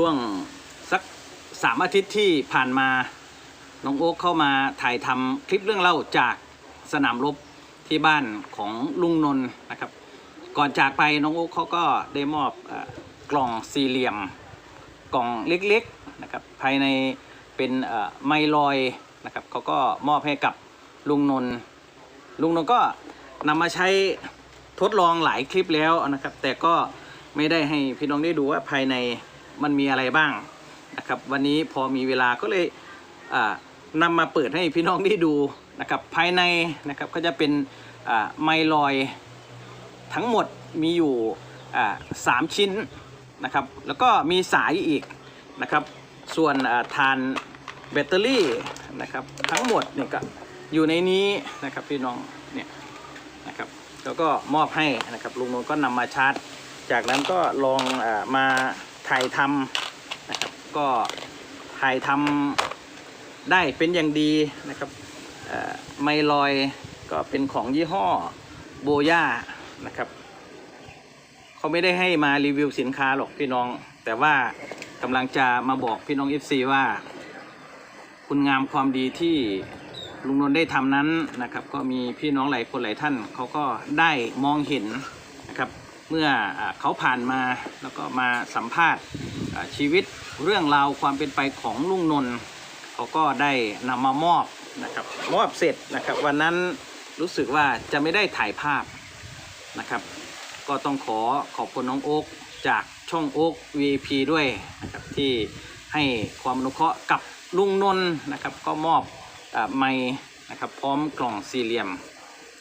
ช่วงสักสามอาทิตย์ที่ผ่านมา น้องโอ๊คเข้ามาถ่ายทำคลิปเรื่องเล่าจากสนามรบที่บ้านของลุงนนท์นะครับ ก่อนจากไปน้องโอ๊คเขาก็ได้มอบอกล่องสี่เหลี่ยม กล่องเล็กๆนะครับภายในเป็นไมลอยนะครับเขาก็มอบให้กับลุงนนท์ลุงนนท์ก็นำมาใช้ทดลองหลายคลิปแล้วนะครับ แต่ก็ไม่ได้ให้พี่น้องได้ดูว่าภายใน มันมีอะไรบ้างนะครับ วันนี้พอมีเวลาก็เลยอ่านำมาเปิดให้พี่น้องได้ดูนะครับ ภายในนะครับก็จะเป็นไมลอยทั้งหมดมีอยู่สามชิ้นนะครับ แล้วก็มีสายอีกนะครับ ส่วนอ่าทานแบตเตอรี่นะครับทั้งหมดเนี่ยก็อยู่ในนี้นะครับพี่น้องเนี่ยนะครับแล้วก็มอบให้นะครับลุงนนท์ก็นำมาชาร์จ จากนั้นก็ลองอมา ถ่ายทำนะครับก็ถ่ายทำได้เป็นอย่างดีนะครับเอ่อไมลอยก็เป็นของยี่ห้อโบย่านะครับเขาไม่ได้ให้มารีวิวสินค้าหรอกพี่น้อง แต่ว่ากำลังจะมาบอกพี่น้อง FC ว่า คุณงามความดีที่ลุงนนท์ได้ทำนั้นนะครับ ก็มีพี่น้องหลายคนหลายท่านเขาก็ได้มองเห็น เมื่ออเขาผ่านมาแล้วก็มาสัมภาษณ์ชีวิตเรื่องราวความเป็นไปของลุงนนท์เขาก็ได้นำมามอบนะครับมอบเสร็จนะครับวันนั้นรู้สึกว่าจะไม่ได้ถ่ายภาพนะครับ ก็ต้องขอขอบคุณน้องโอ๊กจากช่องโอ๊ก VP ด้วยนะครับที่ให้ความอนุเคราะห์กับลุงนนท์นะครับ ก็มอบอไม้นะครับพร้อมกล่องสี่เหลี่ยม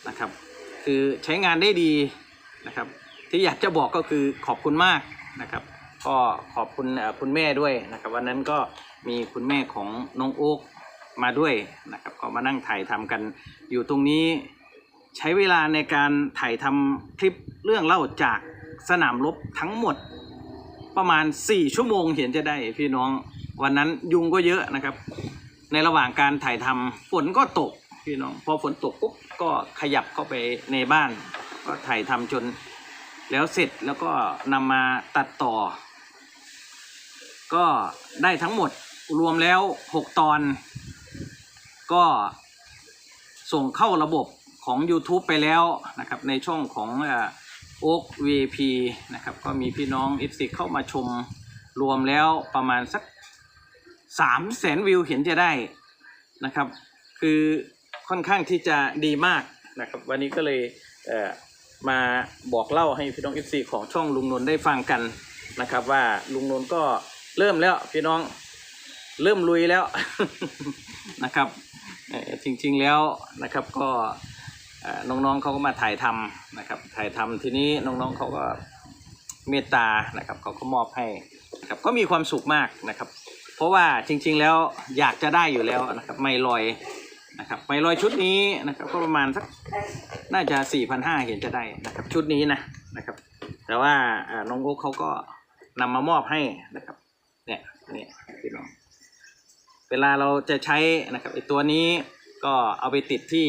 นะครับ คือใช้งานได้ดีนะครับ ที่อยากจะบอกก็คือขอบคุณมากนะครับ ก็ขอบคุณคุณแม่ด้วยนะครับ วันนั้นก็มีคุณแม่ของน้องโอ๊กมาด้วยนะครับ ก็มานั่งถ่ายทำกัน อยู่ตรงนี้ใช้เวลาในการถ่ายทำคลิปเรื่องเล่าจากสนามรบทั้งหมดประมาณ 4 ชั่วโมงเห็นจะได้พี่น้องวันนั้นยุงก็เยอะนะครับ ในระหว่างการถ่ายทำฝนก็ตกพี่น้องพอฝนตกปุ๊บก็ขยับเข้าไปในบ้าน ก็ถ่ายทำจน แล้วเสร็จแล้วก็นำมาตัดต่อ ก็ได้ทั้งหมดรวมแล้ว 6 ตอน ก็ส่งเข้าระบบของ YouTube ไปแล้วนะครับ ในช่องของโอ๊ก VIP นะครับ ก็มีพี่น้อง FC เข้ามาชมรวมแล้วประมาณสักสามแสนวิวเห็นจะได้นะครับ คือค่อนข้างที่จะดีมากนะครับ วันนี้ก็เลยเมาบอกเล่าให้พี่น้อง FC ของช่องลุงนนท์ได้ฟังกันนะครับ ว่าลุงนนท์ก็เริ่มแล้วพี่น้องเริ่มลุยแล้วนะครับจริงๆแล้วนะครับก็น้องๆเขาก็มาถ่ายทำนะครับ ถ่ายทำทีนี้น้องๆเขาก็เมตตานะครับเขาก็มอบให้นะครับก็มีความสุขมากนะครับ เพราะว่าจริง ๆแล้วอยากจะได้อยู่แล้วนะครับไม่ลอยนะครับไม่ลอยชุดนี้นะครับก็ประมาณสัก น่าจะ4 5 0 0เห็นจะได้นะครับ ชุดนี้นะนะครับ แต่ว่าน้องโอ๊คเขาก็นำมามอบให้นะครับ เนี่ยเนี่ยพี่น้องเวลาเราจะใช้นะครับไอตัวนี้ก็เอาไปติดที่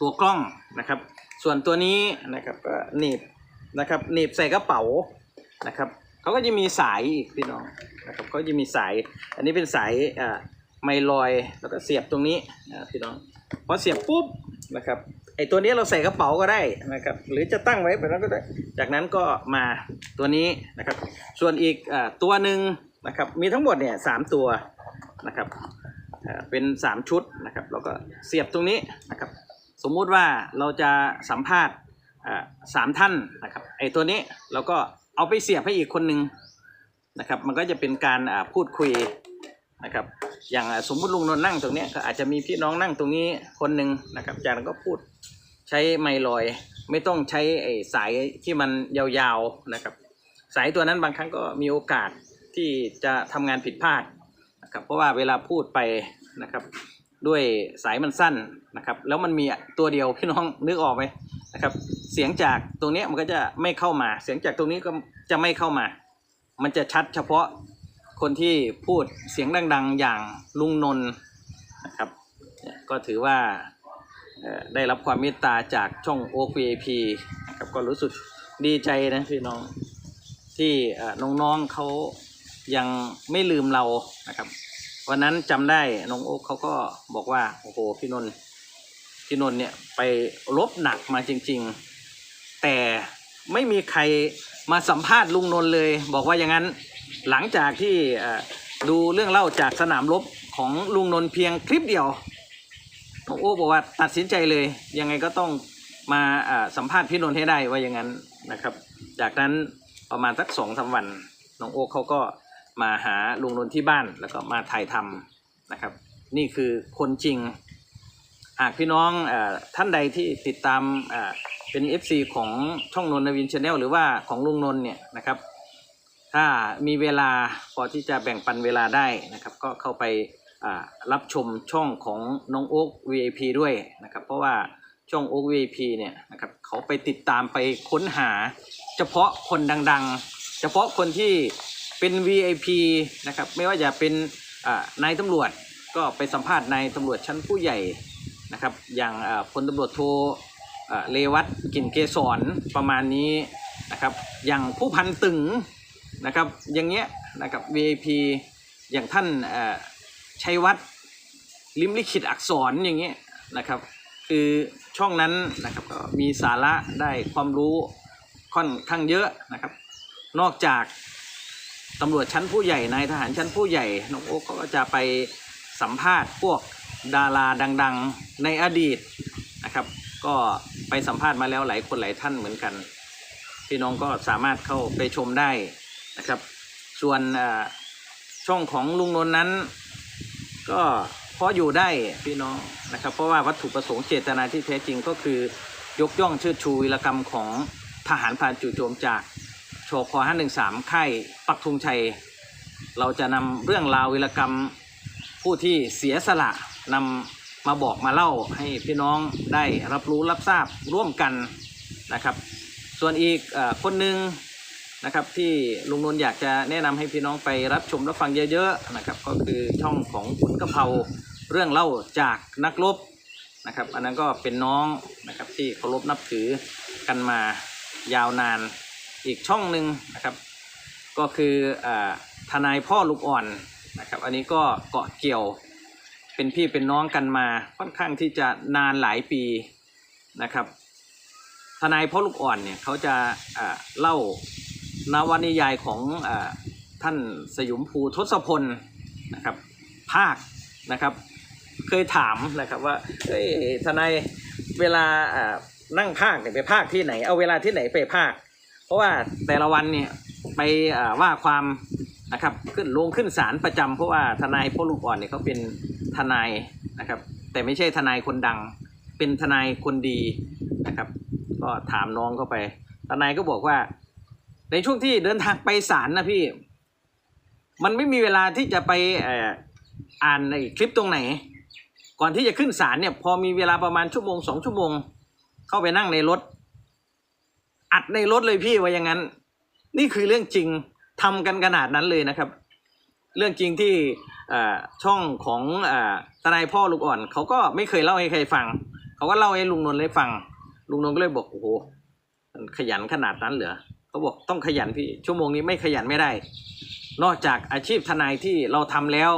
ตัวกล้องนะครับ ส่วนตัวนี้นะครับก็หนีบนะครับหนีบใส่กระเป๋านะครับเขาก็จะมีสายอีกพี่น้องนะครับเขาจะมีสาย อันนี้เป็นสายไมลอยแล้วก็เสียบตรงนี้พี่น้องพอเสียบปุ๊บ นะครับไอตัวนี้เราใส่กระเป๋าก็ได้นะครับหรือจะตั้งไว้แบบนั้นก็ได้จากนั้นก็มาตัวนี้นะครับ ส่วนอีกอตัวหนึ่งนะครับมีทั้งหมดเนี่ยสามตัวนะครับเป็นสามชุดนะครับแล้วก็เสียบตรงนี้นะครับสมมุติว่าเราจะสัมภาษณ์สามท่านนะครับไอตัวนี้เราก็เอาไปเสียบให้อีกคนหนึ่งนะครับมันก็จะเป็นการพูดคุย นะครับ อย่างสมมุติลุงนนนั่งตรงนี้ก็อาจจะมีพี่น้องนั่งตรงนี้คนหนึ่งนะครับ จากนั้นก็พูดใช้ไมลอย ไม่ต้องใช้ไอ้สายที่มันยาวๆนะครับ สายตัวนั้นบางครั้งก็มีโอกาสที่จะทำงานผิดพลาดนะครับ เพราะว่าเวลาพูดไปนะครับ ด้วยสายมันสั้นนะครับ แล้วมันมีตัวเดียวพี่น้องนึกออกไหมนะครับ เสียงจากตรงนี้มันก็จะไม่เข้ามา เสียงจากตรงนี้ก็จะไม่เข้ามา มันจะชัดเฉพาะ คนที่พูดเสียงดัง ๆ อย่างลุงนนท์นะครับ ก็ถือว่าได้รับความเมตตาจากช่องโอ VIP นะครับก็รู้สึกดีใจนะพี่น้องที่น้องๆเขายังไม่ลืมเรานะครับวันนั้นจำได้น้องโอ๊คเขาก็บอกว่าโอ้โหพี่นนท์พี่นนท์เนี่ยไปลบหนักมาจริง ๆ แต่ไม่มีใครมาสัมภาษณ์ลุงนนท์เลย บอกว่าอย่างนั้น หลังจากที่ดูเรื่องเล่าจากสนามรบของลุงนนท์เพียงคลิปเดียวน้องโอ้บอกว่าตัดสินใจเลย ยังไงก็ต้องมาสัมภาษณ์พี่นนท์ให้ได้ว่าอย่างนั้นนะครับ จากนั้นประมาณสักสองสาวันน้องโอ๊คเขาก็มาหาลุงนนท์ที่บ้านแล้วก็มาถ่ายทำนะครับ นี่คือคนจริง หากพี่น้องอท่านใดที่ติดตามเอ่อเป็น FC ของช่องนนท์นวินชาแนลหรือว่าของลุงนนท์เนี่ยนะครับ ถ้ามีเวลาพอที่จะแบ่งปันเวลาได้นะครับ ก็เข้าไปรับชมช่องของน้องโอ๊ก VIP ด้วยนะครับ เพราะว่าช่องโอ๊ก VIP เนี่ยนะครับเขาไปติดตามไปค้นหา เฉพาะคนดังๆ เฉพาะคนที่เป็น VIP นะครับไม่ว่าจะเป็นนายตำรวจก็ไปสัมภาษณ์นายตำรวจชั้นผู้ใหญ่นะครับ อย่างพลตำรวจโทเลวัตกลิ่นเกษรประมาณนี้นะครับ อย่างผู้พันตึง นะครับ อย่างเงี้ยนะครับ VIP อย่างท่านชัยวัฒน์ลิมลิขิตอักษรอย่างเงี้ยนะครับ คือช่องนั้นนะครับก็มีสาระได้ความรู้ค่อนข้างเยอะนะครับ นอกจากตำรวจชั้นผู้ใหญ่นายทหารชั้นผู้ใหญ่น้องโอ๊คก็จะไปสัมภาษณ์พวกดาราดัง ๆในอดีตนะครับ ก็ไปสัมภาษณ์มาแล้วหลายคนหลายท่านเหมือนกัน พี่น้องก็สามารถเข้าไปชมได้ นะครับ ส่วนช่องของลุงนนท์นั้น ก็พออยู่ได้พี่น้องนะครับ เพราะว่าวัตถุประสงค์เจตนาที่แท้จริงก็คือยกย่องเชิดชูวีรกรรมของทหารพรานจู่โจมจากชพ513 ค่ายปักธงชัย เราจะนำเรื่องราววีรกรรมผู้ที่เสียสละนำมาบอกมาเล่าให้พี่น้องได้รับรู้รับทราบร่วมกันนะครับ ส่วนอีกอคนหนึ่ง นะครับที่ลุงนนท์อยากจะแนะนำให้พี่น้องไปรับชมรับฟังเยอะๆนะครับก็คือช่องของขุนกะเพราเรื่องเล่าจากนักรบนะครับอันนั้นก็เป็นน้องนะครับที่เคารพนับถือกันมายาวนานอีกช่องหนึ่งนะครับ ก็คืออทนายพ่อลูกอ่อนนะครับอันนี้ก็เกาะเกี่ยวเป็นพี่เป็นน้องกันมาค่อนข้างที่จะนานหลายปีนะครับทนายพ่อลูกอ่อนเนี่ยเขาจะอ่าเล่า นวนิยายของอท่านสยุมภูทศพลนะครับ ภาคนะครับ เคยถามนะครับว่าเอ้ยทนายเวลานั่งภาคเนี่ยไปภาคที่ไหน เอาเวลาที่ไหนไปภาค เพราะว่าแต่ละวันเนี่ยไปว่าความนะครับขึ้นลงขึ้นศาลประจำเพราะว่าทนายพ่อลูกอ่อนเนี่ยเขาเป็นทนายนะครับ แต่ไม่ใช่ทนายคนดัง เป็นทนายคนดีนะครับ ก็ถามน้องเข้าไป ทนายก็บอกว่า ในช่วงที่เดินทางไปศาลนะพี่ มันไม่มีเวลาที่จะไปอ่ออ่านในคลิปตรงไหน ก่อนที่จะขึ้นศาลเนี่ย พอมีเวลาประมาณชั่วโมงสองชั่วโมง เข้าไปนั่งในรถ อัดในรถเลยพี่ว่าอย่างนั้น นี่คือเรื่องจริงทำกันขนาดนั้นเลยนะครับ เรื่องจริงที่ช่องของอทนายพ่อลูกอ่อนเขาก็ไม่เคยเล่าให้ใครฟัง เขาก็เล่าให้ลุงนนท์ได้ฟัง ลุงนนท์ก็เลยบอกโอ้โหมันขยันขนาดนั้นเหรอ เขาบอกต้องขยันพี่ชั่วโมงนี้ไม่ขยันไม่ได้ นอกจากอาชีพทนายที่เราทำแล้ว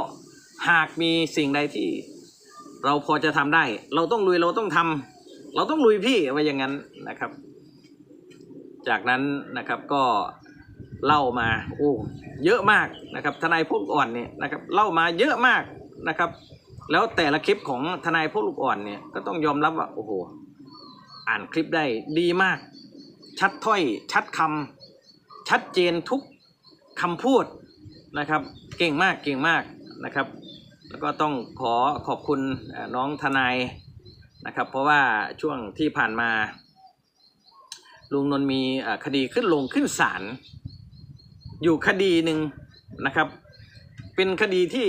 หากมีสิ่งใดที่เราพอจะทำได้ เราต้องลุยเราต้องทำเราต้องลุยพี่ไว่าอย่างนั้นนะครับ จากนั้นนะครับก็เล่ามาโอ้เยอะมากนะครับ ทนายพวกอ่อนเนี่ยนะครับเล่ามาเยอะมากนะครับ แล้วแต่ละคลิปของทนายพวกลูกอ่อนเนี่ยก็ต้องยอมรับว่าโอ้โหอ่านคลิปได้ดีมาก ชัดถ้อยชัดคำชัดเจนทุกคำพูดนะครับ เก่งมากเก่งมากนะครับ แล้วก็ต้องขอขอบคุณน้องทนายนะครับ เพราะว่าช่วงที่ผ่านมา ลุงนนท์มีคดีขึ้นลงขึ้นศาลอยู่คดีหนึ่งนะครับ เป็นคดีที่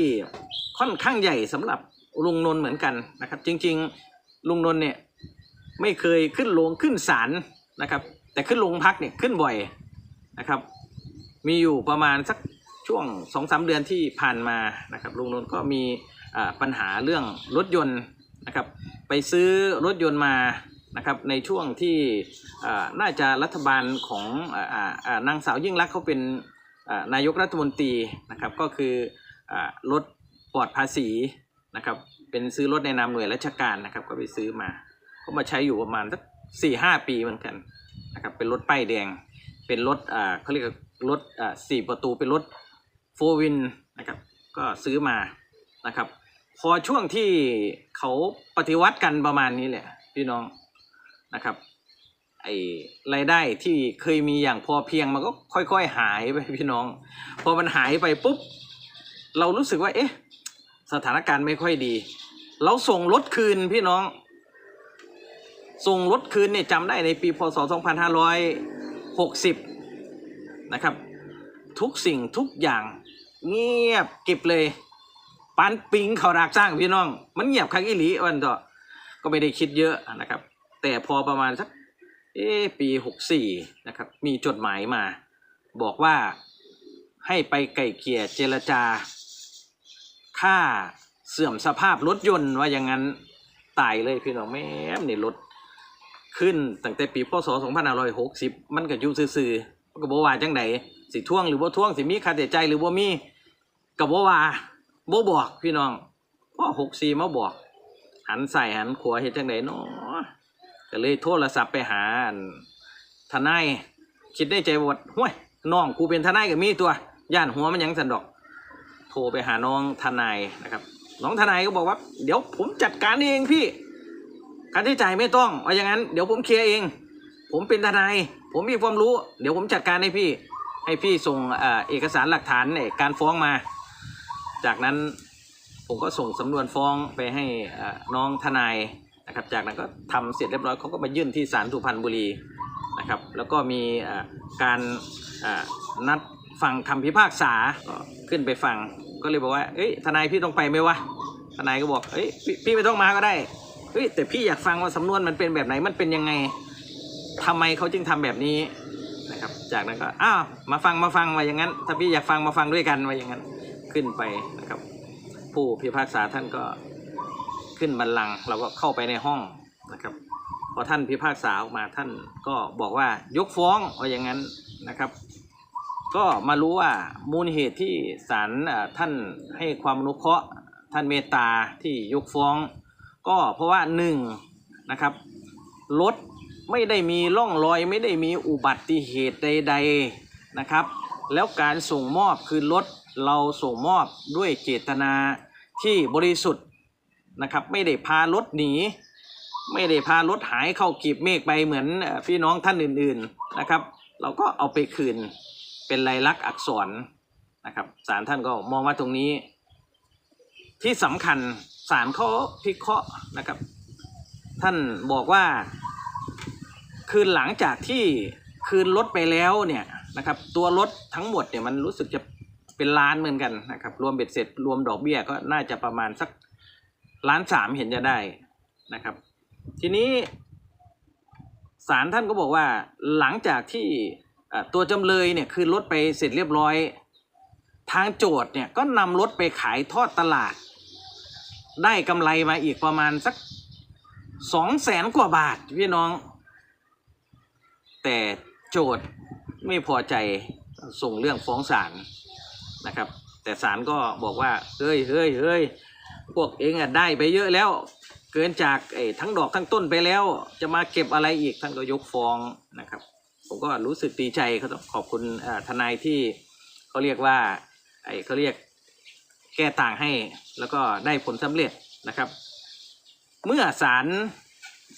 ค่อนข้างใหญ่สำหรับลุงนนท์เหมือนกันนะครับ จริง ๆ ลุงนนท์เนี่ยไม่เคยขึ้นลงขึ้นศาลนะครับ แต่ขึ้นโรงพักเนี่ยขึ้นบ่อยนะครับ มีอยู่ประมาณสักช่วงสองสาเดือนที่ผ่านมานะครับลุงนนท์ก็มีปัญหาเรื่องรถยนต์นะครับ ไปซื้อรถยนต์มานะครับในช่วงที่น่าจะรัฐบาลของออนางสาวยิ่งรักเขาเป็นนายกรัฐมนตรีนะครับก็คืออ่าลดปลอดภาษีนะครับเป็นซื้อรถในนามหน่วยราชการนะครับก็ไปซื้อมา ก็มาใช้อยู่ประมาณสักสี่ห้าปีเหมือนกัน นะครับเป็นรถป้ายแดง เป็นรถอ่าเขาเรียกรถอ่าสี่ประตูเป็นรถโฟวินนะครับก็ซื้อมานะครับ พอช่วงที่เขาปฏิวัติกันประมาณนี้แหละพี่น้องนะครับไอ้รายได้ที่เคยมีอย่างพอเพียงมันก็ค่อยๆหายไปพี่น้อง พอมันหายไปปุ๊บ เรารู้สึกว่าเอ๊ะ สถานการณ์ไม่ค่อยดี เราส่งรถคืนพี่น้อง ส่งรถคืนเนี่ยจำได้ในปีพศ 2560 นะครับ ทุกสิ่งทุกอย่างเงียบเก็บเลยปานปิงเขารากสร้างพี่น้อง มันเงียบคักอีหลีวันต่อก็ไม่ได้คิดเยอะนะครับ แต่พอประมาณสักเอปี 64 นะครับ มีจดหมายมา บอกว่าให้ไปไก่เกลี่ยเจรจา ค่าเสื่อมสภาพรถยนต์ว่าอย่างนั้นตายเลยพี่น้องแม่มนี่รถ ขึ้นตั้งแต่ปีพศ2560 มันก็อยู่ซื่อๆมันก็บ่ว่าจังไดสิท่วงหรือบ่ท่วงสิมีค่าใช้จ่ายหรือบ่มีก็บ่ว่าบ่บอกพี่น้องพอ64มาบอก หันใส่หันขวาเฮ็ดจังไดเนาะก็เลยโทรศัพท์ไปหาทนายคิดในใจว่าห้วยน้องกูเป็นทนายก็มีตัวย่านหัวมันยังสันดอก โทรไปหาน้องทนายนะครับ น้องทนายก็บอกว่า เดี๋ยวผมจัดการเองพี่ ค่าใช้จ่ายไม่ต้องเอาอย่างนั้น เดี๋ยวผมเคลียร์เอง ผมเป็นทนายผมมีความรู้ เดี๋ยวผมจัดการให้พี่ ให้พี่ส่งเอ่อเอกสารหลักฐานเนี่ยการฟ้องมา จากนั้นผมก็ส่งสำนวนฟ้องไปให้น้องทนายนะครับ จากนั้นก็ทำเสร็จเรียบร้อยเขาก็มายื่นที่ศาลสุพรรณบุรีนะครับ แล้วก็มีการนัดฟังคำพิพากษาก็ขึ้นไปฟังก็เลยบอกว่าเอ้ยทนายพี่ต้องไปไหมวะทนายก็บอกเอ้ยพี่พี่ไม่ต้องมาก็ได้ เฮ้ยแต่พี่อยากฟังว่าสำนวนมันเป็นแบบไหนมันเป็นยังไงทำไมเขาจึงทำแบบนี้นะครับ จากนั้นก็อ้าวมาฟังมาฟังว่าอย่างนั้น ถ้าพี่อยากฟังมาฟังด้วยกันว่าอย่างนั้นขึ้นไปนะครับ ผู้พิพากษาท่านก็ขึ้นบัลลังก์เราก็เข้าไปในห้องนะครับ พอท่านพิพากษาออกมาท่านก็บอกว่ายกฟ้องว่าอย่างนั้นนะครับ ก็มารู้ว่ามูลเหตุที่ศาลท่านให้ความอนุเคราะห์ท่านเมตตาที่ยกฟ้อง ก็เพราะว่าหนึ่งนะครับรถไม่ได้มีร่องรอยไม่ได้มีอุบัติเหตุใด ๆนะครับ แล้วการส่งมอบคือรถเราส่งมอบด้วยเจตนาที่บริสุทธิ์นะครับ ไม่ได้พารถหนี ไม่ได้พารถหายเข้ากีบเมฆไปเหมือนพี่น้องท่านอื่นๆนะครับ เราก็เอาไปคืนเป็นลายลักษณ์อักษรนะครับศาลท่านก็มองว่าตรงนี้ที่สำคัญ ศาลเขาพิเคราะห์นะครับ ท่านบอกว่า คืนหลังจากที่คืนรถไปแล้วเนี่ยนะครับ ตัวรถทั้งหมดเนี่ยมันรู้สึกจะเป็นล้านเหมือนกันนะครับ รวมเบ็ดเสร็จรวมดอกเบี้ยก็น่าจะประมาณสักล้านสามเห็นจะได้นะครับ ทีนี้ศาลท่านก็บอกว่าหลังจากที่ตัวจำเลยเนี่ยคืนรถไปเสร็จเรียบร้อย ทางโจทย์เนี่ยก็นำรถไปขายทอดตลาด ได้กำไรมาอีกประมาณสักสองแสนกว่าบาทพี่น้อง แต่โจทย์ไม่พอใจส่งเรื่องฟ้องศาลนะครับ แต่ศาลก็บอกว่า เฮ้ยเฮ้ยเฮ้ยพวกเองอะได้ไปเยอะแล้ว เกินจากไอ้ทั้งดอกทั้งต้นไปแล้ว จะมาเก็บอะไรอีกท่านก็ยกฟ้องนะครับ ผมก็รู้สึกดีใจเขาขอบคุณทนายที่เขาเรียกว่าไอ้เขาเรียก แก้ต่างให้แล้วก็ได้ผลสำเร็จนะครับ เมื่อศาล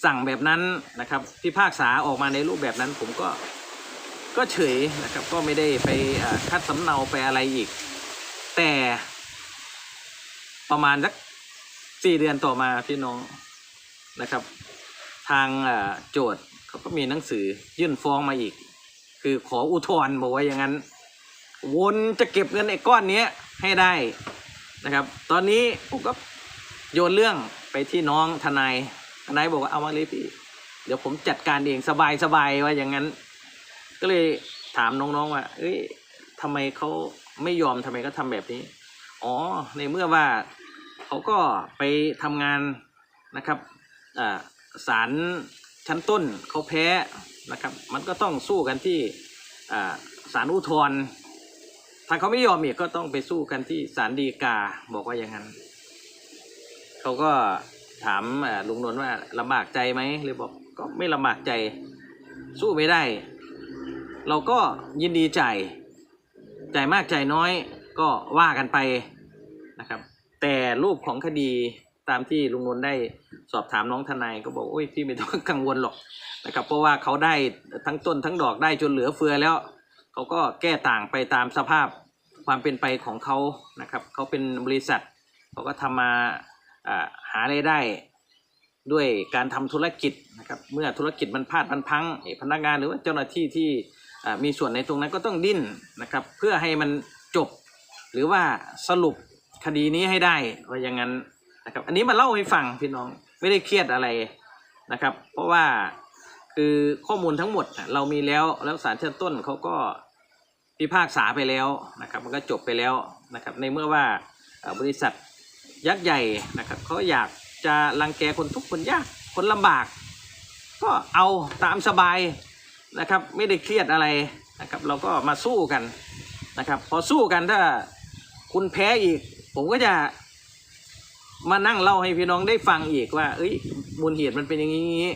สั่งแบบนั้นนะครับพิพากษาออกมาในรูปแบบนั้นผมก็ก็เฉยนะครับก็ไม่ได้ไปอ่าคัดสำเนาไปอะไรอีก แต่ประมาณสักสี่เดือนต่อมาพี่น้องนะครับ ทางโจทย์เขาก็มีหนังสือยื่นฟ้องมาอีก คือขออุทธรณ์บอกว่าอย่างนั้น วนจะเก็บเงินไอ้ก้อนนี้ให้ได้ นะครับ ตอนนี้ผมก็โยนเรื่องไปที่น้องทนายทนายบอกว่าเอามาเลยพี่ เดี๋ยวผมจัดการเองสบายสบายว่าอย่างนั้น ก็เลยถามน้องๆว่า เอ้ยทำไมเขาไม่ยอมทำไมก็ทำแบบนี้ อ๋อ ในเมื่อว่าเขาก็ไปทำงานนะครับอ่าศาลชั้นต้นเขาแพ้นะครับ มันก็ต้องสู้กันที่อ่าศาลอุทธรณ์ ถ้าเขาไม่ยอมอีกก็ต้องไปสู้กันที่ศาลฎีกาบอกว่าอย่างนั้น เขาก็ถามลุงนนท์ว่าลำบากใจไหมเลยบอกก็ไม่ลำบากใจ สู้ไม่ได้ เราก็ยินดีจ่ายจ่ายมากจ่ายน้อยก็ว่ากันไปนะครับ แต่รูปของคดีตามที่ลุงนนท์ได้สอบถามน้องทนายก็บอกโอ้ยพี่ไม่ต้องกังวลหรอกนะครับ เพราะว่าเขาได้ทั้งต้นทั้งดอกได้จนเหลือเฟือแล้ว เขาก็แก้ต่างไปตามสภาพความเป็นไปของเขานะครับเขาเป็นบริษัทเขาก็ทำมาอ่าหารายได้ด้วยการทำธุรกิจนะครับเมื่อธุรกิจมันพลาดมันพังพนักงานหรือว่าเจ้าหน้าที่ที่มีส่วนในตรงนั้นก็ต้องดิ้นนะครับเพื่อให้มันจบหรือว่าสรุปคดีนี้ให้ได้ว่าอย่างนั้นนะครับอันนี้มาเล่าให้ฟังพี่น้องไม่ได้เครียดอะไรนะครับ เพราะว่า คือข้อมูลทั้งหมดเรามีแล้วแล้วศาลชั้นต้นเขาก็พิพากษาไปแล้วนะครับ มันก็จบไปแล้วนะครับในเมื่อว่าบริษัทยักษ์ใหญ่นะครับเขาอยากจะรังแกคนทุกคนยากคนลำบาก ก็เอาตามสบายนะครับ ไม่ได้เครียดอะไรนะครับ เราก็มาสู้กันนะครับ พอสู้กันถ้าคุณแพ้อีก ผมก็จะมานั่งเล่าให้พี่น้องได้ฟังอีกว่า เอ้ยมูลเหตุมันเป็นอย่างนี้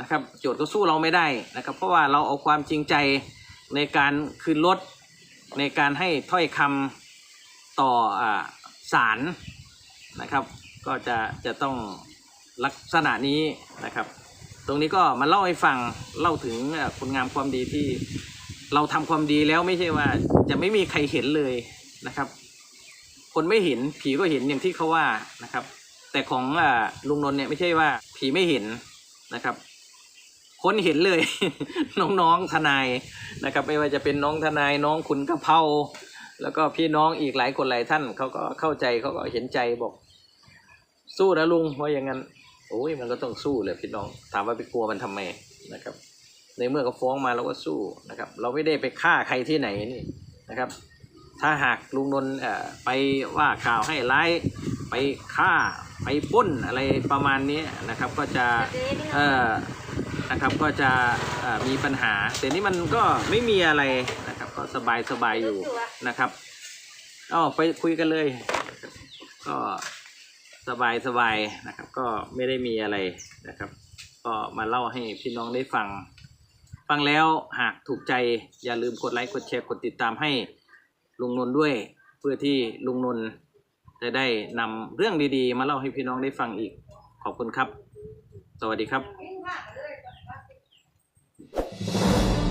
นะครับ โจทย์ก็สู้เราไม่ได้นะครับ เพราะว่าเราเอาความจริงใจในการคืนรถในการให้ถ้อยคำต่ออ่าศาลนะครับ ก็จะจะต้องลักษณะนี้นะครับ ตรงนี้ก็มาเล่าให้ฟังเล่าถึงคุณงามความดีที่เราทำความดีแล้วไม่ใช่ว่าจะไม่มีใครเห็นเลยนะครับ คนไม่เห็นผีก็เห็นอย่างที่เขาว่านะครับ แต่ของอลุงนนท์เนี่ยไม่ใช่ว่าผีไม่เห็นนะครับ คนเห็นเลย น้องๆทนายนะครับ ไม่ว่าจะเป็นน้องทนายน้องขุนกะเพราแล้วก็พี่น้องอีกหลายคนหลายท่านเขาก็เข้าใจเขาก็เห็นใจบอก สู้นะลุงเพราะอย่างนั้นโอ้ยมันก็ต้องสู้เลยพี่น้อง ถามว่าไปกลัวมันทำไมนะครับ ในเมื่อเขาฟ้องมาเราก็สู้นะครับ เราไม่ได้ไปฆ่าใครที่ไหนนี่นะครับ ถ้าหากลุงนนท์ไปว่ากล่าวให้ร้ายไปฆ่าไปป้นอะไรประมาณนี้นะครับ ก็จะเออ นะครับก็จะมีปัญหา แต่นี่มันก็ไม่มีอะไรนะครับ ก็สบายสบายอยู่นะครับอ๋อไปคุยกันเลย ก็สบายสบายนะครับ ก็ไม่ได้มีอะไรนะครับ ก็มาเล่าให้พี่น้องได้ฟัง ฟังแล้วหากถูกใจอย่าลืมกดไลค์กดแชร์กดติดตามให้ลุงนนท์ด้วย เพื่อที่ลุงนนท์จะได้นำเรื่องดีๆ มาเล่าให้พี่น้องได้ฟังอีกขอบคุณครับ สวัสดีครับ Thank you.